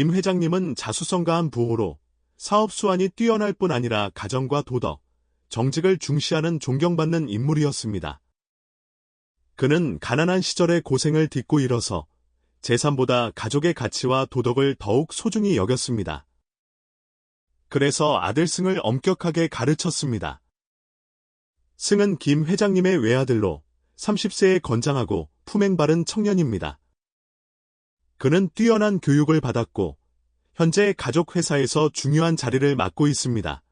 김 회장님은 자수성가한 부호로 사업 수완이 뛰어날 뿐 아니라 가정과 도덕, 정직을 중시하는 존경받는 인물이었습니다. 그는 가난한 시절의 고생을 딛고 일어서 재산보다 가족의 가치와 도덕을 더욱 소중히 여겼습니다. 그래서 아들 승을 엄격하게 가르쳤습니다. 승은 김 회장님의 외아들로 30세에 건장하고 품행 바른 청년입니다. 그는 뛰어난 교육을 받았고 현재 가족 회사에서 중요한 자리를 맡고 있습니다.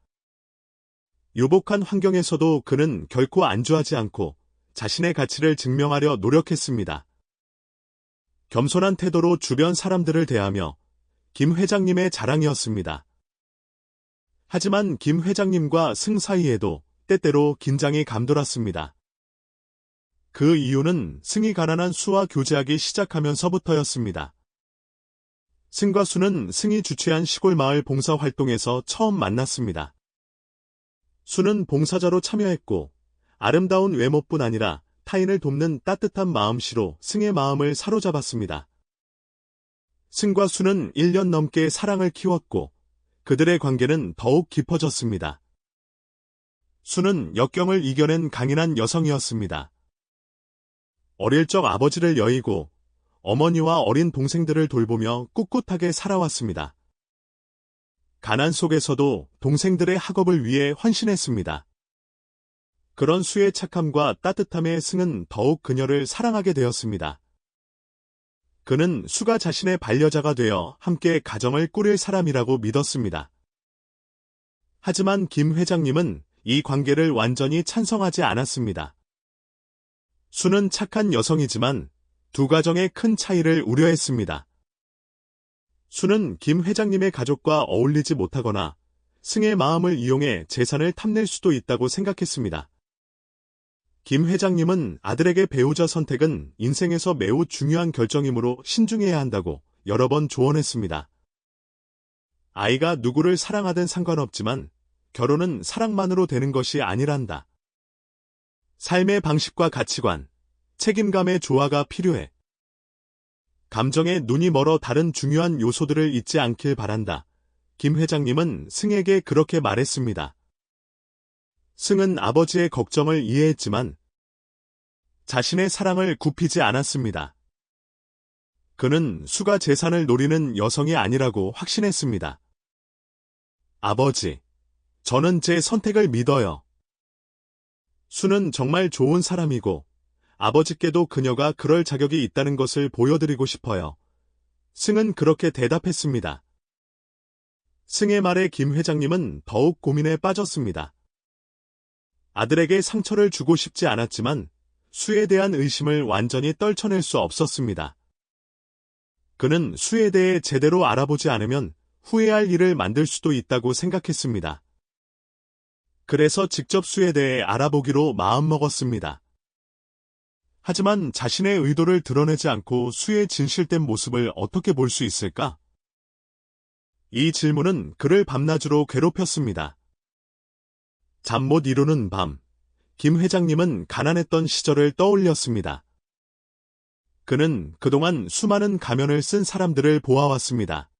유복한 환경에서도 그는 결코 안주하지 않고 자신의 가치를 증명하려 노력했습니다. 겸손한 태도로 주변 사람들을 대하며 김 회장님의 자랑이었습니다. 하지만 김 회장님과 승 사이에도 때때로 긴장이 감돌았습니다. 그 이유는 승이 가난한 수와 교제하기 시작하면서부터였습니다. 승과 수는 승이 주최한 시골 마을 봉사 활동에서 처음 만났습니다. 수는 봉사자로 참여했고 아름다운 외모뿐 아니라 타인을 돕는 따뜻한 마음씨로 승의 마음을 사로잡았습니다. 승과 수는 1년 넘게 사랑을 키웠고 그들의 관계는 더욱 깊어졌습니다. 수는 역경을 이겨낸 강인한 여성이었습니다. 어릴 적 아버지를 여의고 어머니와 어린 동생들을 돌보며 꿋꿋하게 살아왔습니다. 가난 속에서도 동생들의 학업을 위해 헌신했습니다. 그런 수의 착함과 따뜻함에 승은 더욱 그녀를 사랑하게 되었습니다. 그는 수가 자신의 반려자가 되어 함께 가정을 꾸릴 사람이라고 믿었습니다. 하지만 김 회장님은 이 관계를 완전히 찬성하지 않았습니다. 수는 착한 여성이지만 두 가정의 큰 차이를 우려했습니다. 수는 김 회장님의 가족과 어울리지 못하거나 승의 마음을 이용해 재산을 탐낼 수도 있다고 생각했습니다. 김 회장님은 아들에게 배우자 선택은 인생에서 매우 중요한 결정이므로 신중해야 한다고 여러 번 조언했습니다. 아이가 누구를 사랑하든 상관없지만 결혼은 사랑만으로 되는 것이 아니란다. 삶의 방식과 가치관, 책임감의 조화가 필요해. 감정에 눈이 멀어 다른 중요한 요소들을 잊지 않길 바란다. 김 회장님은 승에게 그렇게 말했습니다. 승은 아버지의 걱정을 이해했지만 자신의 사랑을 굽히지 않았습니다. 그는 수가 재산을 노리는 여성이 아니라고 확신했습니다. 아버지, 저는 제 선택을 믿어요. 수는 정말 좋은 사람이고 아버지께도 그녀가 그럴 자격이 있다는 것을 보여드리고 싶어요. 승은 그렇게 대답했습니다. 승의 말에 김 회장님은 더욱 고민에 빠졌습니다. 아들에게 상처를 주고 싶지 않았지만 수에 대한 의심을 완전히 떨쳐낼 수 없었습니다. 그는 수에 대해 제대로 알아보지 않으면 후회할 일을 만들 수도 있다고 생각했습니다. 그래서 직접 수에 대해 알아보기로 마음먹었습니다. 하지만 자신의 의도를 드러내지 않고 수의 진실된 모습을 어떻게 볼 수 있을까? 이 질문은 그를 밤낮으로 괴롭혔습니다. 잠 못 이루는 밤, 김 회장님은 가난했던 시절을 떠올렸습니다. 그는 그동안 수많은 가면을 쓴 사람들을 보아왔습니다.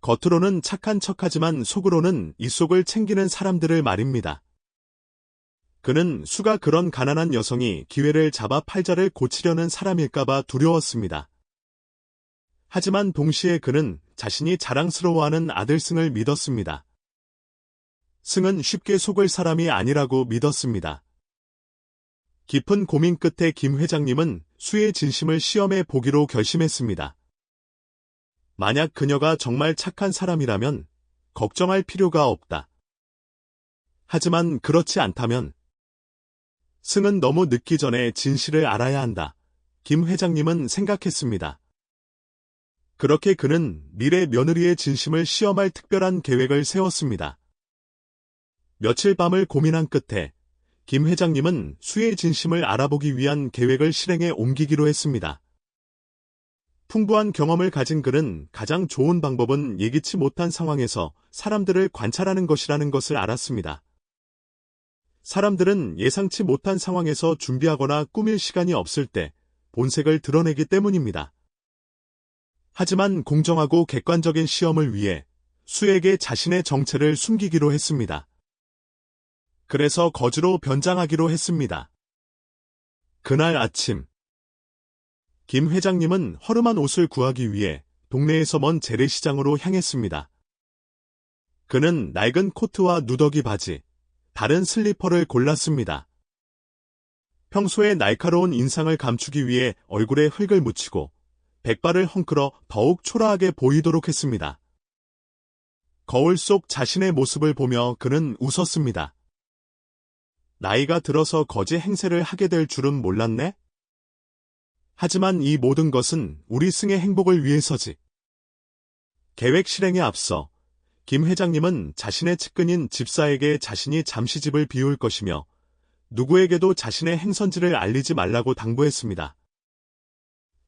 겉으로는 착한 척하지만 속으로는 이 속을 챙기는 사람들을 말입니다. 그는 수가 그런 가난한 여성이 기회를 잡아 팔자를 고치려는 사람일까봐 두려웠습니다. 하지만 동시에 그는 자신이 자랑스러워하는 아들 승을 믿었습니다. 승은 쉽게 속을 사람이 아니라고 믿었습니다. 깊은 고민 끝에 김 회장님은 수의 진심을 시험해 보기로 결심했습니다. 만약 그녀가 정말 착한 사람이라면 걱정할 필요가 없다. 하지만 그렇지 않다면 승은 너무 늦기 전에 진실을 알아야 한다. 김 회장님은 생각했습니다. 그렇게 그는 미래 며느리의 진심을 시험할 특별한 계획을 세웠습니다. 며칠 밤을 고민한 끝에 김 회장님은 수의 진심을 알아보기 위한 계획을 실행에 옮기기로 했습니다. 풍부한 경험을 가진 그는 가장 좋은 방법은 예기치 못한 상황에서 사람들을 관찰하는 것이라는 것을 알았습니다. 사람들은 예상치 못한 상황에서 준비하거나 꾸밀 시간이 없을 때 본색을 드러내기 때문입니다. 하지만 공정하고 객관적인 시험을 위해 수에게 자신의 정체를 숨기기로 했습니다. 그래서 거주로 변장하기로 했습니다. 그날 아침, 김 회장님은 허름한 옷을 구하기 위해 동네에서 먼 재래시장으로 향했습니다. 그는 낡은 코트와 누더기 바지, 다른 슬리퍼를 골랐습니다. 평소에 날카로운 인상을 감추기 위해 얼굴에 흙을 묻히고 백발을 헝클어 더욱 초라하게 보이도록 했습니다. 거울 속 자신의 모습을 보며 그는 웃었습니다. 나이가 들어서 거지 행세를 하게 될 줄은 몰랐네? 하지만 이 모든 것은 우리 승의 행복을 위해서지. 계획 실행에 앞서 김 회장님은 자신의 측근인 집사에게 자신이 잠시 집을 비울 것이며 누구에게도 자신의 행선지를 알리지 말라고 당부했습니다.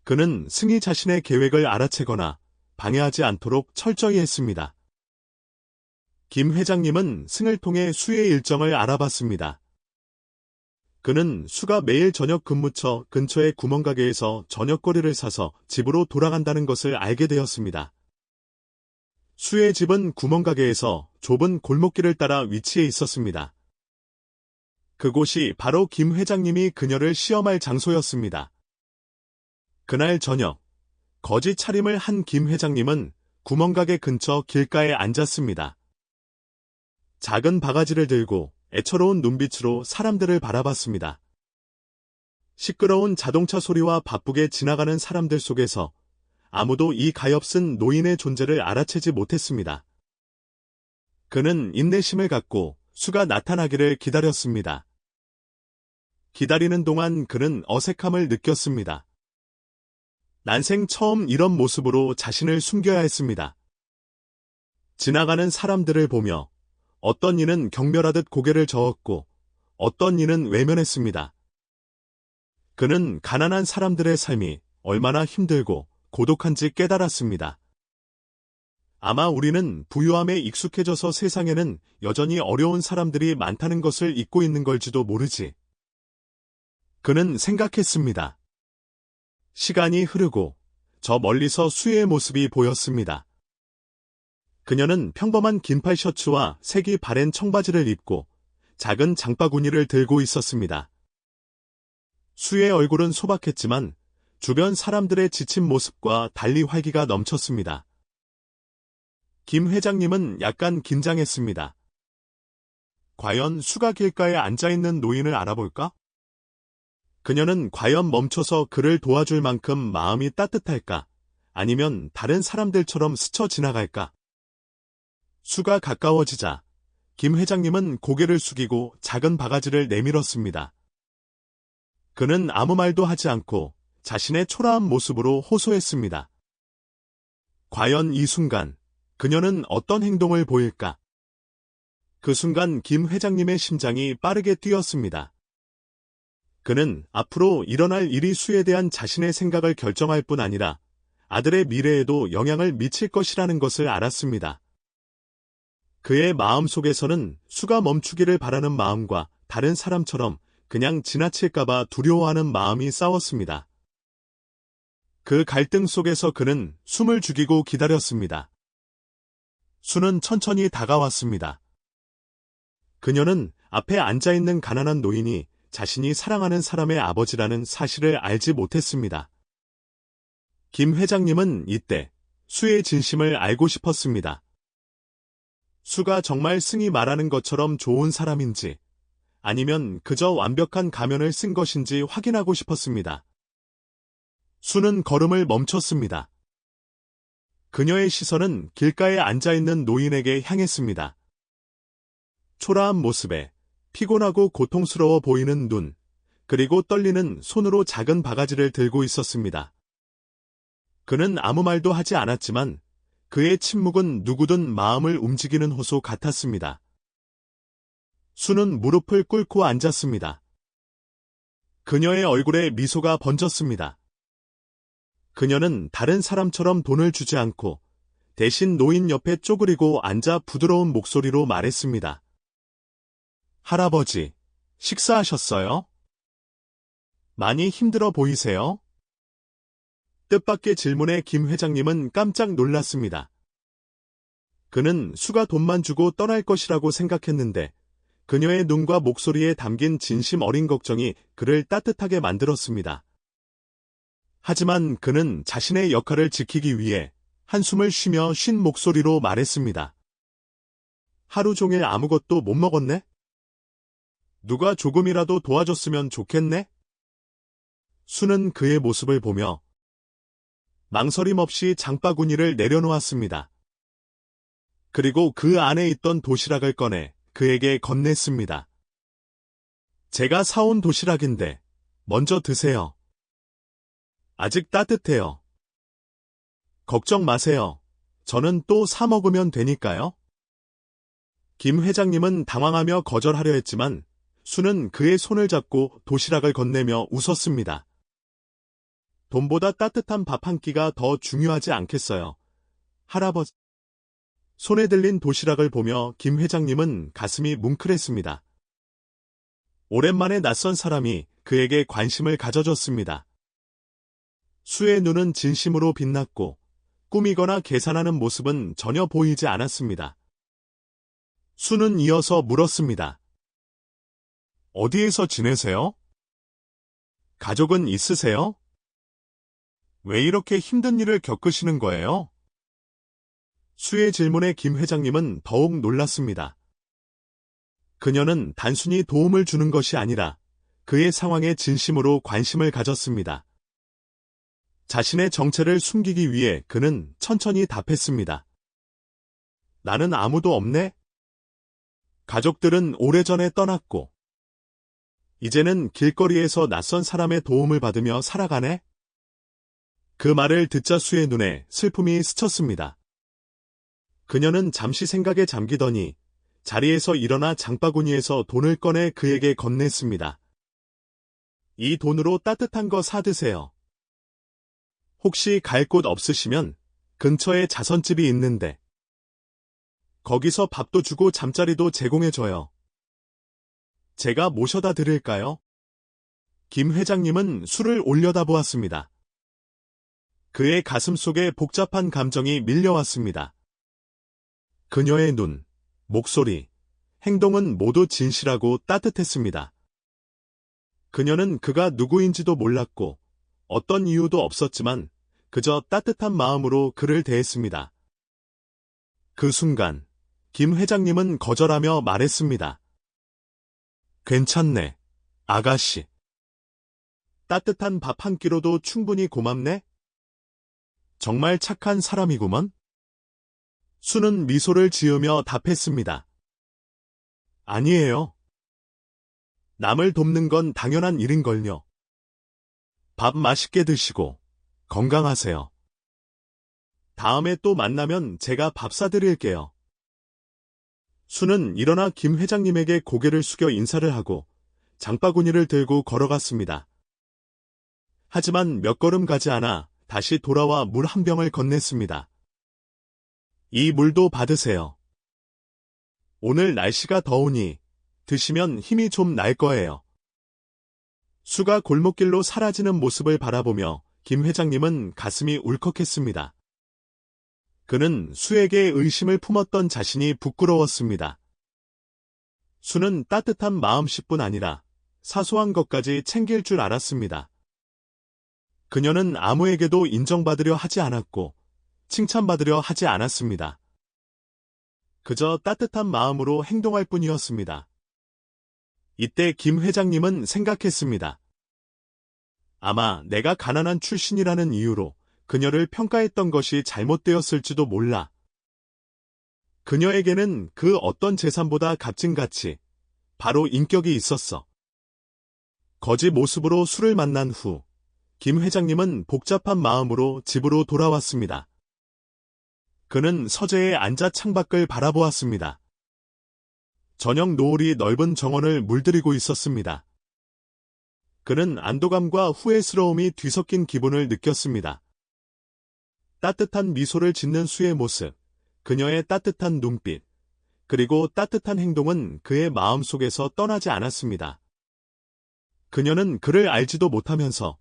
그는 승희 자신의 계획을 알아채거나 방해하지 않도록 철저히 했습니다. 김 회장님은 승을 통해 수의 일정을 알아봤습니다. 그는 수가 매일 저녁 근무처 근처의 구멍가게에서 저녁거리를 사서 집으로 돌아간다는 것을 알게 되었습니다. 수의 집은 구멍가게에서 좁은 골목길을 따라 위치해 있었습니다. 그곳이 바로 김 회장님이 그녀를 시험할 장소였습니다. 그날 저녁, 거지 차림을 한 김 회장님은 구멍가게 근처 길가에 앉았습니다. 작은 바가지를 들고 애처로운 눈빛으로 사람들을 바라봤습니다. 시끄러운 자동차 소리와 바쁘게 지나가는 사람들 속에서 아무도 이 가엾은 노인의 존재를 알아채지 못했습니다. 그는 인내심을 갖고 수가 나타나기를 기다렸습니다. 기다리는 동안 그는 어색함을 느꼈습니다. 난생 처음 이런 모습으로 자신을 숨겨야 했습니다. 지나가는 사람들을 보며 어떤 이는 경멸하듯 고개를 저었고 어떤 이는 외면했습니다. 그는 가난한 사람들의 삶이 얼마나 힘들고 고독한지 깨달았습니다. 아마 우리는 부유함에 익숙해져서 세상에는 여전히 어려운 사람들이 많다는 것을 잊고 있는 걸지도 모르지. 그는 생각했습니다. 시간이 흐르고 저 멀리서 수의 모습이 보였습니다. 그녀는 평범한 긴팔 셔츠와 색이 바랜 청바지를 입고 작은 장바구니를 들고 있었습니다. 수의 얼굴은 소박했지만 주변 사람들의 지친 모습과 달리 활기가 넘쳤습니다. 김 회장님은 약간 긴장했습니다. 과연 수가 길가에 앉아있는 노인을 알아볼까? 그녀는 과연 멈춰서 그를 도와줄 만큼 마음이 따뜻할까? 아니면 다른 사람들처럼 스쳐 지나갈까? 수가 가까워지자 김 회장님은 고개를 숙이고 작은 바가지를 내밀었습니다. 그는 아무 말도 하지 않고 자신의 초라한 모습으로 호소했습니다. 과연 이 순간 그녀는 어떤 행동을 보일까? 그 순간 김 회장님의 심장이 빠르게 뛰었습니다. 그는 앞으로 일어날 일이 수에 대한 자신의 생각을 결정할 뿐 아니라 아들의 미래에도 영향을 미칠 것이라는 것을 알았습니다. 그의 마음 속에서는 수가 멈추기를 바라는 마음과 다른 사람처럼 그냥 지나칠까봐 두려워하는 마음이 싸웠습니다. 그 갈등 속에서 그는 숨을 죽이고 기다렸습니다. 수는 천천히 다가왔습니다. 그녀는 앞에 앉아있는 가난한 노인이 자신이 사랑하는 사람의 아버지라는 사실을 알지 못했습니다. 김 회장님은 이때 수의 진심을 알고 싶었습니다. 수가 정말 승이 말하는 것처럼 좋은 사람인지 아니면 그저 완벽한 가면을 쓴 것인지 확인하고 싶었습니다. 수는 걸음을 멈췄습니다. 그녀의 시선은 길가에 앉아있는 노인에게 향했습니다. 초라한 모습에 피곤하고 고통스러워 보이는 눈, 그리고 떨리는 손으로 작은 바가지를 들고 있었습니다. 그는 아무 말도 하지 않았지만 그의 침묵은 누구든 마음을 움직이는 호소 같았습니다. 수는 무릎을 꿇고 앉았습니다. 그녀의 얼굴에 미소가 번졌습니다. 그녀는 다른 사람처럼 돈을 주지 않고 대신 노인 옆에 쪼그리고 앉아 부드러운 목소리로 말했습니다. 할아버지, 식사하셨어요? 많이 힘들어 보이세요? 뜻밖의 질문에 김 회장님은 깜짝 놀랐습니다. 그는 수가 돈만 주고 떠날 것이라고 생각했는데 그녀의 눈과 목소리에 담긴 진심 어린 걱정이 그를 따뜻하게 만들었습니다. 하지만 그는 자신의 역할을 지키기 위해 한숨을 쉬며 쉰 목소리로 말했습니다. 하루 종일 아무것도 못 먹었네? 누가 조금이라도 도와줬으면 좋겠네? 수는 그의 모습을 보며 망설임 없이 장바구니를 내려놓았습니다. 그리고 그 안에 있던 도시락을 꺼내 그에게 건넸습니다. 제가 사온 도시락인데 먼저 드세요. 아직 따뜻해요. 걱정 마세요. 저는 또 사 먹으면 되니까요. 김 회장님은 당황하며 거절하려 했지만 수는 그의 손을 잡고 도시락을 건네며 웃었습니다. 돈보다 따뜻한 밥 한 끼가 더 중요하지 않겠어요. 할아버지. 손에 들린 도시락을 보며 김 회장님은 가슴이 뭉클했습니다. 오랜만에 낯선 사람이 그에게 관심을 가져줬습니다. 수의 눈은 진심으로 빛났고 꾸미거나 계산하는 모습은 전혀 보이지 않았습니다. 수는 이어서 물었습니다. 어디에서 지내세요? 가족은 있으세요? 왜 이렇게 힘든 일을 겪으시는 거예요? 수의 질문에 김 회장님은 더욱 놀랐습니다. 그녀는 단순히 도움을 주는 것이 아니라 그의 상황에 진심으로 관심을 가졌습니다. 자신의 정체를 숨기기 위해 그는 천천히 답했습니다. 나는 아무도 없네? 가족들은 오래전에 떠났고, 이제는 길거리에서 낯선 사람의 도움을 받으며 살아가네? 그 말을 듣자 수의 눈에 슬픔이 스쳤습니다. 그녀는 잠시 생각에 잠기더니 자리에서 일어나 장바구니에서 돈을 꺼내 그에게 건넸습니다. 이 돈으로 따뜻한 거 사드세요. 혹시 갈 곳 없으시면 근처에 자선집이 있는데 거기서 밥도 주고 잠자리도 제공해줘요. 제가 모셔다 드릴까요? 김 회장님은 술을 올려다 보았습니다. 그의 가슴 속에 복잡한 감정이 밀려왔습니다. 그녀의 눈, 목소리, 행동은 모두 진실하고 따뜻했습니다. 그녀는 그가 누구인지도 몰랐고 어떤 이유도 없었지만 그저 따뜻한 마음으로 그를 대했습니다. 그 순간 김 회장님은 거절하며 말했습니다. 괜찮네, 아가씨. 따뜻한 밥 한 끼로도 충분히 고맙네? 정말 착한 사람이구먼? 수는 미소를 지으며 답했습니다. 아니에요. 남을 돕는 건 당연한 일인걸요. 밥 맛있게 드시고 건강하세요. 다음에 또 만나면 제가 밥 사드릴게요. 수는 일어나 김 회장님에게 고개를 숙여 인사를 하고 장바구니를 들고 걸어갔습니다. 하지만 몇 걸음 가지 않아 다시 돌아와 물 한 병을 건넸습니다. 이 물도 받으세요. 오늘 날씨가 더우니 드시면 힘이 좀 날 거예요. 수가 골목길로 사라지는 모습을 바라보며 김 회장님은 가슴이 울컥했습니다. 그는 수에게 의심을 품었던 자신이 부끄러웠습니다. 수는 따뜻한 마음씨뿐 아니라 사소한 것까지 챙길 줄 알았습니다. 그녀는 아무에게도 인정받으려 하지 않았고 칭찬받으려 하지 않았습니다. 그저 따뜻한 마음으로 행동할 뿐이었습니다. 이때 김 회장님은 생각했습니다. 아마 내가 가난한 출신이라는 이유로 그녀를 평가했던 것이 잘못되었을지도 몰라. 그녀에게는 그 어떤 재산보다 값진 가치, 바로 인격이 있었어. 거지 모습으로 술을 만난 후, 김 회장님은 복잡한 마음으로 집으로 돌아왔습니다. 그는 서재에 앉아 창밖을 바라보았습니다. 저녁 노을이 넓은 정원을 물들이고 있었습니다. 그는 안도감과 후회스러움이 뒤섞인 기분을 느꼈습니다. 따뜻한 미소를 짓는 수의 모습, 그녀의 따뜻한 눈빛, 그리고 따뜻한 행동은 그의 마음속에서 떠나지 않았습니다. 그녀는 그를 알지도 못하면서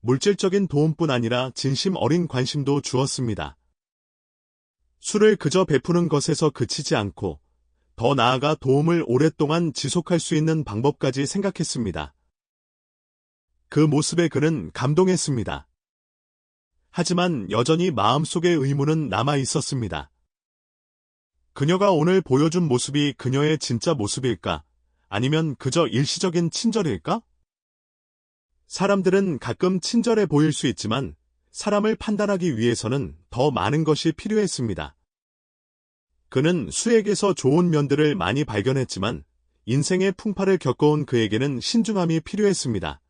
물질적인 도움뿐 아니라 진심 어린 관심도 주었습니다. 술을 그저 베푸는 것에서 그치지 않고 더 나아가 도움을 오랫동안 지속할 수 있는 방법까지 생각했습니다. 그 모습에 그는 감동했습니다. 하지만 여전히 마음속의 의문은 남아 있었습니다. 그녀가 오늘 보여준 모습이 그녀의 진짜 모습일까? 아니면 그저 일시적인 친절일까? 사람들은 가끔 친절해 보일 수 있지만 사람을 판단하기 위해서는 더 많은 것이 필요했습니다. 그는 수에게서 좋은 면들을 많이 발견했지만 인생의 풍파를 겪어온 그에게는 신중함이 필요했습니다.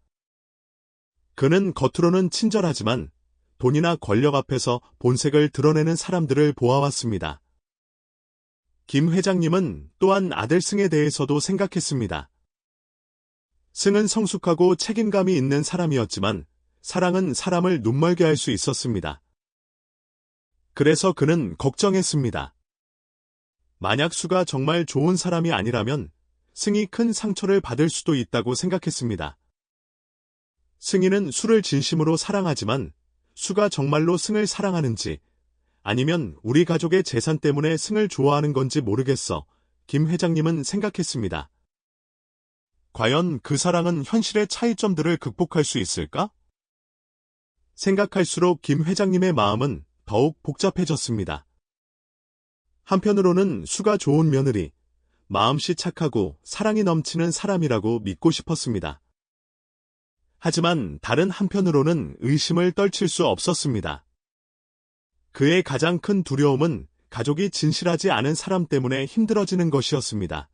그는 겉으로는 친절하지만 돈이나 권력 앞에서 본색을 드러내는 사람들을 보아왔습니다. 김 회장님은 또한 아들 승에 대해서도 생각했습니다. 승은 성숙하고 책임감이 있는 사람이었지만 사랑은 사람을 눈멀게 할 수 있었습니다. 그래서 그는 걱정했습니다. 만약 수가 정말 좋은 사람이 아니라면 승이 큰 상처를 받을 수도 있다고 생각했습니다. 승희는 수를 진심으로 사랑하지만 수가 정말로 승을 사랑하는지 아니면 우리 가족의 재산 때문에 승을 좋아하는 건지 모르겠어. 김 회장님은 생각했습니다. 과연 그 사랑은 현실의 차이점들을 극복할 수 있을까? 생각할수록 김 회장님의 마음은 더욱 복잡해졌습니다. 한편으로는 수가 좋은 며느리, 마음씨 착하고 사랑이 넘치는 사람이라고 믿고 싶었습니다. 하지만 다른 한편으로는 의심을 떨칠 수 없었습니다. 그의 가장 큰 두려움은 가족이 진실하지 않은 사람 때문에 힘들어지는 것이었습니다.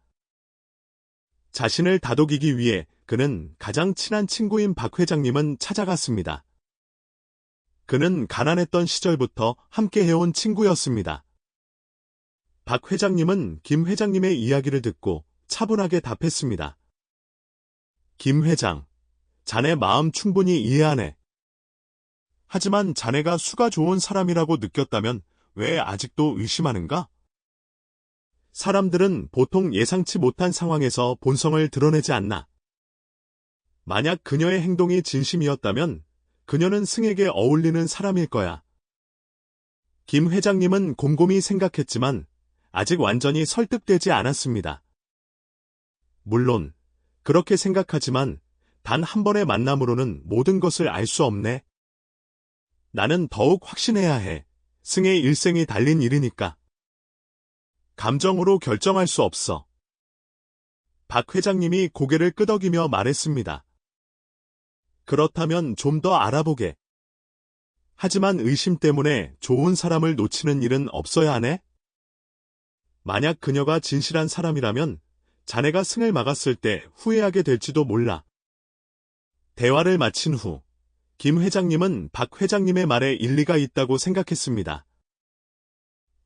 자신을 다독이기 위해 그는 가장 친한 친구인 박 회장님은 찾아갔습니다. 그는 가난했던 시절부터 함께 해온 친구였습니다. 박 회장님은 김 회장님의 이야기를 듣고 차분하게 답했습니다. 김 회장, 자네 마음 충분히 이해하네. 하지만 자네가 수가 좋은 사람이라고 느꼈다면 왜 아직도 의심하는가? 사람들은 보통 예상치 못한 상황에서 본성을 드러내지 않나. 만약 그녀의 행동이 진심이었다면 그녀는 승에게 어울리는 사람일 거야. 김 회장님은 곰곰이 생각했지만 아직 완전히 설득되지 않았습니다. 물론 그렇게 생각하지만 단 한 번의 만남으로는 모든 것을 알 수 없네. 나는 더욱 확신해야 해. 승의 일생이 달린 일이니까. 감정으로 결정할 수 없어. 박 회장님이 고개를 끄덕이며 말했습니다. 그렇다면 좀 더 알아보게. 하지만 의심 때문에 좋은 사람을 놓치는 일은 없어야 하네? 만약 그녀가 진실한 사람이라면 자네가 승을 막았을 때 후회하게 될지도 몰라. 대화를 마친 후, 김 회장님은 박 회장님의 말에 일리가 있다고 생각했습니다.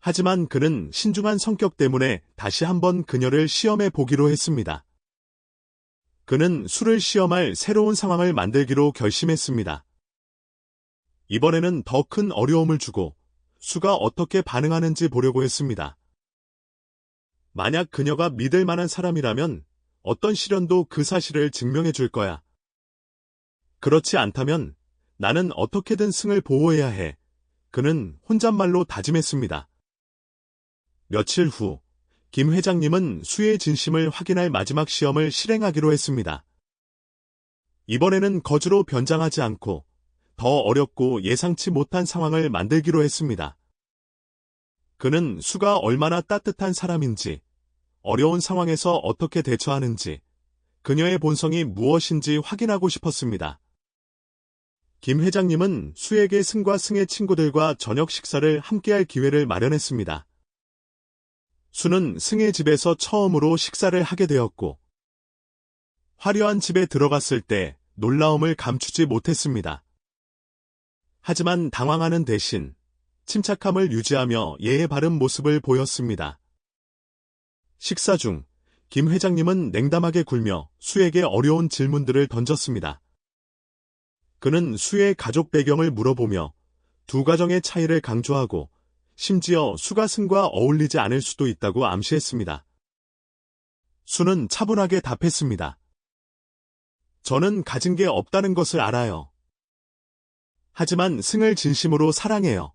하지만 그는 신중한 성격 때문에 다시 한번 그녀를 시험해 보기로 했습니다. 그는 술을 시험할 새로운 상황을 만들기로 결심했습니다. 이번에는 더 큰 어려움을 주고 수가 어떻게 반응하는지 보려고 했습니다. 만약 그녀가 믿을 만한 사람이라면 어떤 시련도 그 사실을 증명해 줄 거야. 그렇지 않다면 나는 어떻게든 승을 보호해야 해. 그는 혼잣말로 다짐했습니다. 며칠 후, 김 회장님은 수의 진심을 확인할 마지막 시험을 실행하기로 했습니다. 이번에는 거주로 변장하지 않고 더 어렵고 예상치 못한 상황을 만들기로 했습니다. 그는 수가 얼마나 따뜻한 사람인지, 어려운 상황에서 어떻게 대처하는지, 그녀의 본성이 무엇인지 확인하고 싶었습니다. 김 회장님은 수에게 승과 승의 친구들과 저녁 식사를 함께할 기회를 마련했습니다. 수는 승의 집에서 처음으로 식사를 하게 되었고, 화려한 집에 들어갔을 때 놀라움을 감추지 못했습니다. 하지만 당황하는 대신 침착함을 유지하며 예의 바른 모습을 보였습니다. 식사 중, 김 회장님은 냉담하게 굴며 수에게 어려운 질문들을 던졌습니다. 그는 수의 가족 배경을 물어보며 두 가정의 차이를 강조하고 심지어 수가 승과 어울리지 않을 수도 있다고 암시했습니다. 수는 차분하게 답했습니다. 저는 가진 게 없다는 것을 알아요. 하지만 승을 진심으로 사랑해요.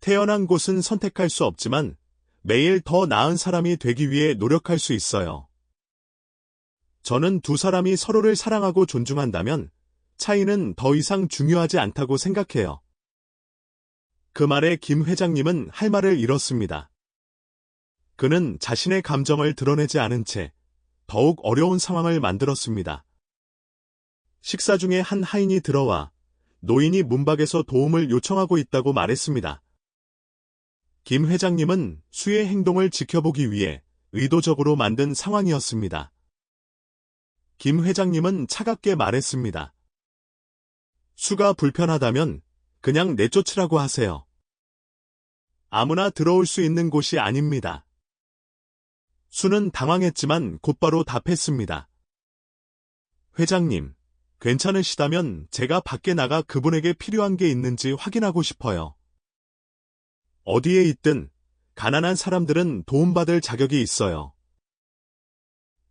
태어난 곳은 선택할 수 없지만 매일 더 나은 사람이 되기 위해 노력할 수 있어요. 저는 두 사람이 서로를 사랑하고 존중한다면 차이는 더 이상 중요하지 않다고 생각해요. 그 말에 김 회장님은 할 말을 잃었습니다. 그는 자신의 감정을 드러내지 않은 채 더욱 어려운 상황을 만들었습니다. 식사 중에 한 하인이 들어와 노인이 문밖에서 도움을 요청하고 있다고 말했습니다. 김 회장님은 수의 행동을 지켜보기 위해 의도적으로 만든 상황이었습니다. 김 회장님은 차갑게 말했습니다. 수가 불편하다면 그냥 내쫓으라고 하세요. 아무나 들어올 수 있는 곳이 아닙니다. 수는 당황했지만 곧바로 답했습니다. 회장님, 괜찮으시다면 제가 밖에 나가 그분에게 필요한 게 있는지 확인하고 싶어요. 어디에 있든 가난한 사람들은 도움받을 자격이 있어요.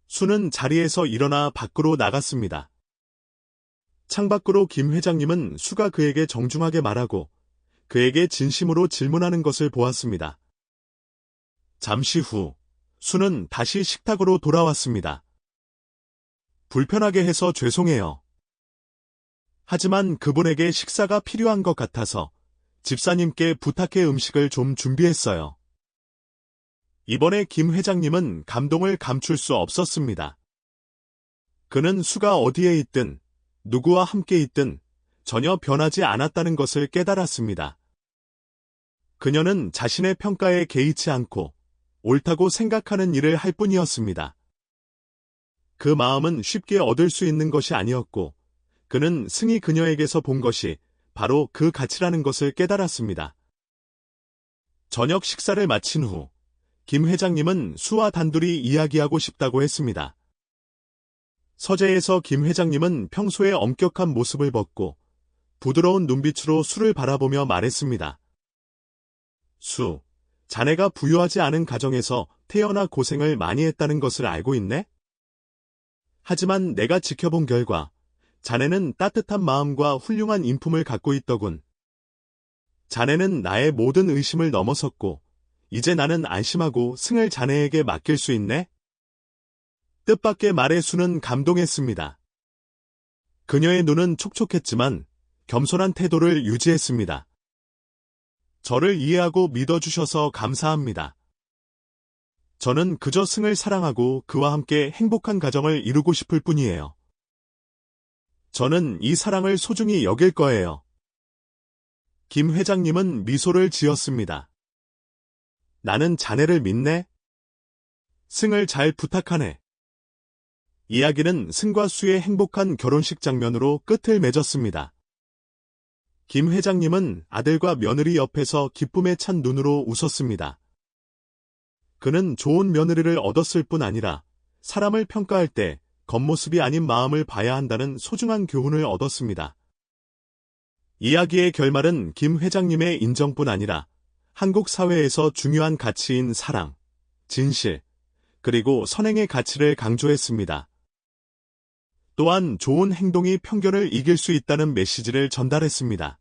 수는 자리에서 일어나 밖으로 나갔습니다. 창밖으로 김 회장님은 수가 그에게 정중하게 말하고 그에게 진심으로 질문하는 것을 보았습니다. 잠시 후 수는 다시 식탁으로 돌아왔습니다. 불편하게 해서 죄송해요. 하지만 그분에게 식사가 필요한 것 같아서 집사님께 부탁해 음식을 좀 준비했어요. 이번에 김 회장님은 감동을 감출 수 없었습니다. 그는 수가 어디에 있든 누구와 함께 있든 전혀 변하지 않았다는 것을 깨달았습니다. 그녀는 자신의 평가에 개의치 않고 옳다고 생각하는 일을 할 뿐이었습니다. 그 마음은 쉽게 얻을 수 있는 것이 아니었고, 그는 승희 그녀에게서 본 것이 바로 그 가치라는 것을 깨달았습니다. 저녁 식사를 마친 후, 김 회장님은 수와 단둘이 이야기하고 싶다고 했습니다. 서재에서 김 회장님은 평소의 엄격한 모습을 벗고 부드러운 눈빛으로 수를 바라보며 말했습니다. 수, 자네가 부유하지 않은 가정에서 태어나 고생을 많이 했다는 것을 알고 있네? 하지만 내가 지켜본 결과 자네는 따뜻한 마음과 훌륭한 인품을 갖고 있더군. 자네는 나의 모든 의심을 넘어섰고 이제 나는 안심하고 승을 자네에게 맡길 수 있네? 뜻밖의 말의 수는 감동했습니다. 그녀의 눈은 촉촉했지만 겸손한 태도를 유지했습니다. 저를 이해하고 믿어주셔서 감사합니다. 저는 그저 승을 사랑하고 그와 함께 행복한 가정을 이루고 싶을 뿐이에요. 저는 이 사랑을 소중히 여길 거예요. 김 회장님은 미소를 지었습니다. 나는 자네를 믿네? 승을 잘 부탁하네. 이야기는 승과 수의 행복한 결혼식 장면으로 끝을 맺었습니다. 김 회장님은 아들과 며느리 옆에서 기쁨에 찬 눈으로 웃었습니다. 그는 좋은 며느리를 얻었을 뿐 아니라 사람을 평가할 때 겉모습이 아닌 마음을 봐야 한다는 소중한 교훈을 얻었습니다. 이야기의 결말은 김 회장님의 인정뿐 아니라 한국 사회에서 중요한 가치인 사랑, 진실, 그리고 선행의 가치를 강조했습니다. 또한 좋은 행동이 편견을 이길 수 있다는 메시지를 전달했습니다.